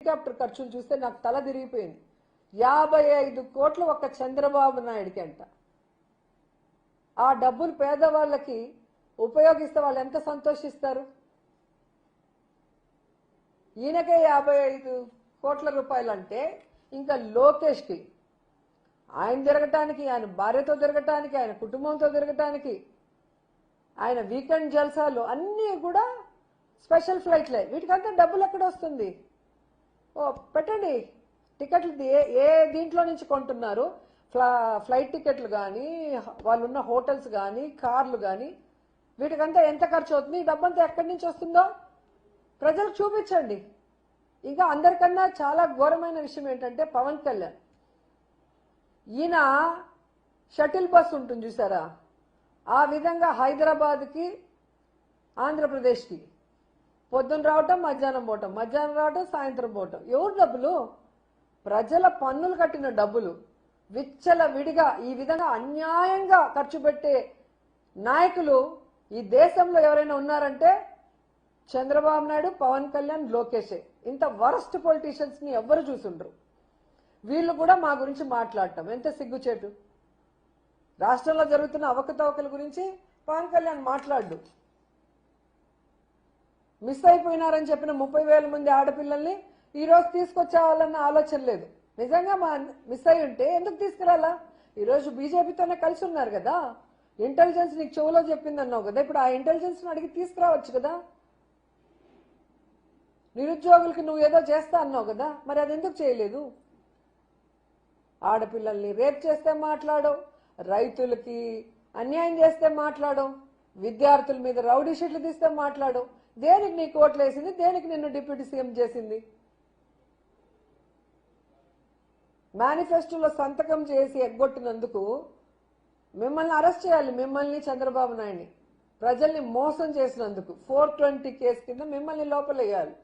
Helicopter ఖర్చులు చూస్తే నాకు తల తిరిగిపోయింది. యాభై ఐదు కోట్లు ఒక్క చంద్రబాబు నాయుడికి అంట. ఆ డబ్బులు పేదవాళ్ళకి ఉపయోగిస్తే వాళ్ళు ఎంత సంతోషిస్తారు? ఈయనకే యాభై ఐదు కోట్ల రూపాయలు అంటే ఇంకా లోకేష్కి ఆయన తిరగటానికి ఆయన భార్యతో తిరగటానికి ఆయన కుటుంబంతో తిరగటానికి ఆయన వీకెండ్ జల్సాలు అన్నీ కూడా స్పెషల్ ఫ్లైట్లే. వీటికంతా డబ్బులు ఎక్కడ వస్తుంది? ఓ పెట్టండి. టికెట్లు ఏ ఏ దీంట్లో నుంచి కొంటున్నారు? ఫ్లా ఫ్లైట్ టికెట్లు కానీ వాళ్ళు ఉన్న హోటల్స్ కానీ కార్లు కానీ వీటికంతా ఎంత ఖర్చు అవుతుంది ఈ డబ్బంతా ఎక్కడి నుంచి వస్తుందో ప్రజలకు చూపించండి. ఇంకా అందరికన్నా చాలా ఘోరమైన విషయం ఏంటంటే పవన్ కళ్యాణ్. ఈయన షటిల్ బస్ ఉంటుంది చూసారా? ఆ విధంగా హైదరాబాద్కి ఆంధ్రప్రదేశ్కి. పొద్దున రావటం మధ్యాహ్నం పోవటం. మధ్యాహ్నం రావటం సాయంత్రం పోవటం. ఎవరు డబ్బులు? ప్రజల పన్నులు కట్టిన డబ్బులు. విచ్చల విడిగా ఈ విధంగా అన్యాయంగా ఖర్చు పెట్టే నాయకులు ఈ దేశంలో ఎవరైనా ఉన్నారంటే చంద్రబాబు నాయుడు పవన్ కళ్యాణ్ లోకేషే. ఇంత వరస్ట్ పొలిటీషియన్స్ని ఎవ్వరు చూసుండ్రు. వీళ్ళు కూడా మా గురించి మాట్లాడటం. ఎంత సిగ్గుచేటు? రాష్ట్రంలో జరుగుతున్న అవకతవకల గురించి పవన్ కళ్యాణ్ మాట్లాడు మిస్ అయిపోయినారని చెప్పిన ముప్పై వేల మంది ఆడపిల్లల్ని ఈరోజు తీసుకొచ్చేవాళ్ళన్న ఆలోచన లేదు. నిజంగా మా మిస్ అయి ఉంటే ఎందుకు తీసుకురాలా? ఈరోజు బీజేపీతోనే కలిసి ఉన్నారు కదా. ఇంటెలిజెన్స్ నీకు చెవులో చెప్పింది అన్నావు కదా. ఇప్పుడు ఆ ఇంటెలిజెన్స్ అడిగి తీసుకురావచ్చు కదా. నిరుద్యోగులకి నువ్వు ఏదో చేస్తా అన్నావు కదా. మరి అది ఎందుకు చేయలేదు? ఆడపిల్లల్ని రేప్ చేస్తే మాట్లాడవు రైతులకి అన్యాయం చేస్తే మాట్లాడవు విద్యార్థుల మీద రౌడీ షీట్లు తీస్తే మాట్లాడవు దేనికి నీకు ఓట్లు వేసింది? దేనికి నిన్ను డిప్యూటీ సీఎం చేసింది? మేనిఫెస్టోలో సంతకం చేసి ఎగ్గొట్టినందుకు మిమ్మల్ని అరెస్ట్ చేయాలి మిమ్మల్ని చంద్రబాబు నాయుడిని. ప్రజల్ని మోసం చేసినందుకు ఫోర్ ట్వంటీ కేసు కింద మిమ్మల్ని లోపలేయాలి.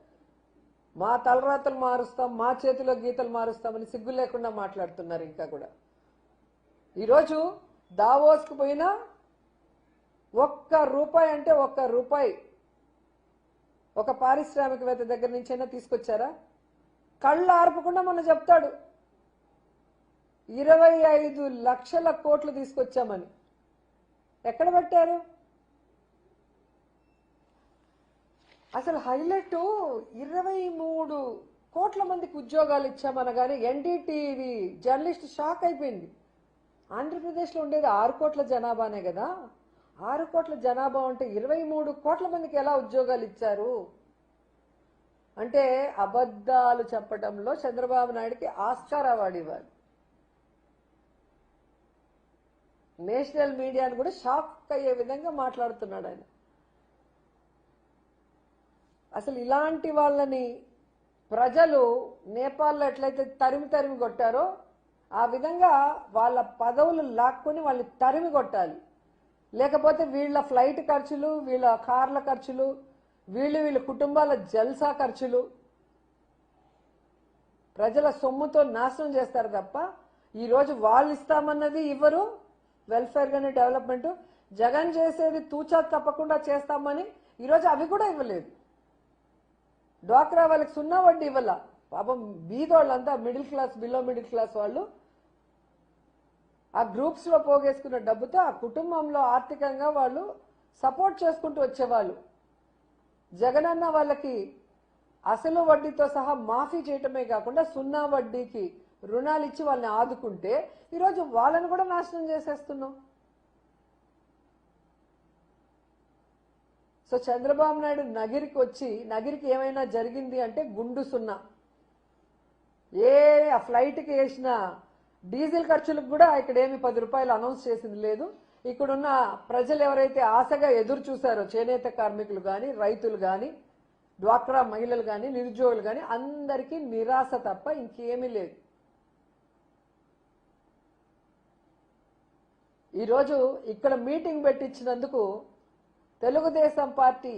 మా తలరాతలు మారుస్తాం మా చేతిలో గీతలు మారుస్తామని సిగ్గు లేకుండా మాట్లాడుతున్నారు ఇంకా కూడా. ఈరోజు దావోస్కు పోయినా ఒక్క రూపాయి అంటే ఒక్క రూపాయి ఒక పారిశ్రామికవేత్త దగ్గర నుంచైనా తీసుకొచ్చారా? కళ్ళు ఆర్పకుండా మొన్న చెప్తాడు. ఇరవై ఐదు లక్షల కోట్లు తీసుకొచ్చామని. ఎక్కడ పెట్టారు? అసలు హైలైట్ ఇరవై మూడు కోట్ల మందికి ఉద్యోగాలు ఇచ్చామనగానే ఎన్డీటీవీ జర్నలిస్ట్ షాక్ అయిపోయింది. ఆంధ్రప్రదేశ్లో ఉండేది ఆరు కోట్ల జనాభానే కదా. ఆరు కోట్ల జనాభా ఉంటే ఇరవై మూడు కోట్ల మందికి ఎలా ఉద్యోగాలు ఇచ్చారు? అంటే అబద్ధాలు చెప్పడంలో చంద్రబాబు నాయుడికి ఆస్కార్ అవార్డు ఇవ్వాలి. నేషనల్ మీడియాను కూడా షాక్ అయ్యే విధంగా మాట్లాడుతున్నాడు ఆయన. అసలు ఇలాంటి వాళ్ళని ప్రజలు నేపాల్లో ఎట్లయితే తరిమి తరిమి కొట్టారో ఆ విధంగా వాళ్ళ పదవులు లాక్కొని వాళ్ళని తరిమి కొట్టాలి. లేకపోతే వీళ్ళ ఫ్లైట్ ఖర్చులు వీళ్ళ కార్ల ఖర్చులు వీళ్ళు వీళ్ళ కుటుంబాల జల్సా ఖర్చులు. ప్రజల సొమ్ముతో నాశనం చేస్తారు తప్ప ఈరోజు వాళ్ళు ఇస్తామన్నది ఇవ్వరు. వెల్ఫేర్ కానీ డెవలప్మెంట్ జగన్ చేసేది తూచా తప్పకుండా చేస్తామని ఈరోజు అవి కూడా ఇవ్వలేదు. డ్వాక్రా వాళ్ళకి సున్నా వడ్డీ ఇవ్వాల. పాపం బీదోళ్ళంతా middle class below middle class వాళ్ళు ఆ గ్రూప్స్లో పోగేసుకున్న డబ్బుతో ఆ కుటుంబంలో ఆర్థికంగా వాళ్ళు సపోర్ట్ చేసుకుంటూ వచ్చేవాళ్ళు. జగనన్న వాళ్ళకి అసలు వడ్డీతో సహా మాఫీ చేయటమే కాకుండా సున్నా వడ్డీకి రుణాలు ఇచ్చి వాళ్ళని ఆదుకుంటే ఈరోజు వాళ్ళని కూడా నాశనం చేసేస్తున్నాం. సో చంద్రబాబు నాయుడు నగిరికి వచ్చి నగిరికి ఏమైనా జరిగింది అంటే గుండు సున్నా. ఏ ఆ ఫ్లైట్కి వేసిన డీజిల్ ఖర్చులకు కూడా ఇక్కడ ఏమి పది రూపాయలు అనౌన్స్ చేసింది లేదు. ఇక్కడున్న ప్రజలు ఎవరైతే ఆశగా ఎదురు చూశారో చేనేత కార్మికులు కానీ రైతులు కానీ డ్వాక్రా మహిళలు కానీ నిరుద్యోగులు కానీ అందరికీ నిరాశ తప్ప ఇంకేమీ లేదు. ఈరోజు ఇక్కడ మీటింగ్ పెట్టించినందుకు తెలుగుదేశం పార్టీ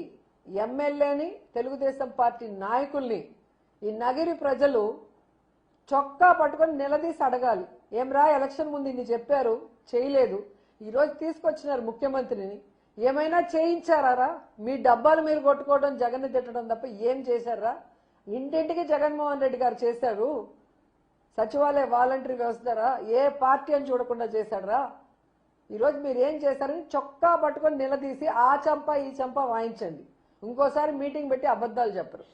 ఎమ్మెల్యేని తెలుగుదేశం పార్టీ నాయకుల్ని ఈ నగిరి ప్రజలు చొక్కా పట్టుకొని నిలదీసి అడగాలి. ఏం రా ఎలక్షన్ ముందు ఇన్ని చెప్పారు? చేయలేదు. ఈరోజు తీసుకొచ్చినారు ముఖ్యమంత్రిని. ఏమైనా చేయించారా మీ డబ్బాలు మీరు కొట్టుకోవడం జగన్ తిట్టడం తప్ప ఏం చేశారా? ఇంటింటికి జగన్మోహన్ రెడ్డి గారు చేశారు. సచివాలయ వాలంటరీ వ్యవస్థ ద్వారా ఏ పార్టీ అని చూడకుండా చేశాడరా? ఈరోజు మీరు ఏం చేశారని చొక్కా పట్టుకొని నిలదీసి ఆ చంప ఈ చంప వాయించండి. ఇంకోసారి మీటింగ్ పెట్టి అబద్ధాలు చెప్పరు.